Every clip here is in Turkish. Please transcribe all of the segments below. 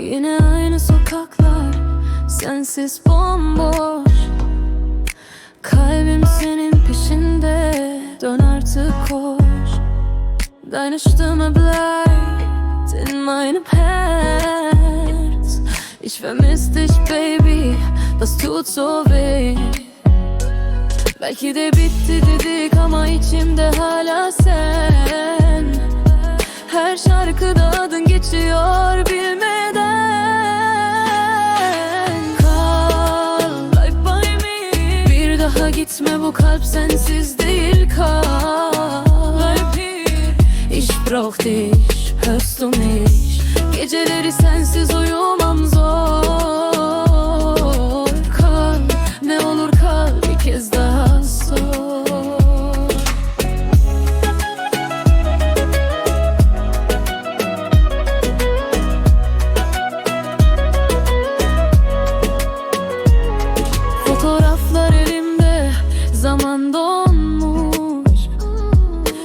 Yine aynı sokaklar Sensiz bomboş. Kalbim senin peşinde Dön artık koş. Deine Stimme bleibt in meinem Herz Ich vermiss dich, Baby Das tut so weh. Belki de bitti dedik ama içimde hala sen. gitme bu kalp sensiz değil kal Ich brauch dich, hörst du mich Geceleri sensiz uyumam zor donmuş.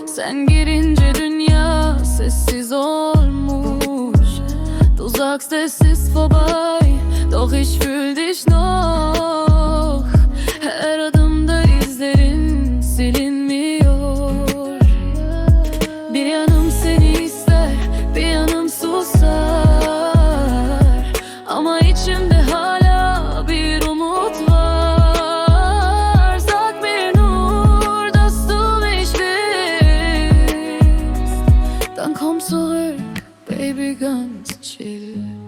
Sen girince dünya sessiz olmuş. Du sagst es ist vorbei Doch ich fühl dich noch. Her adımda izlerin silinmiyor Baby, ganz chill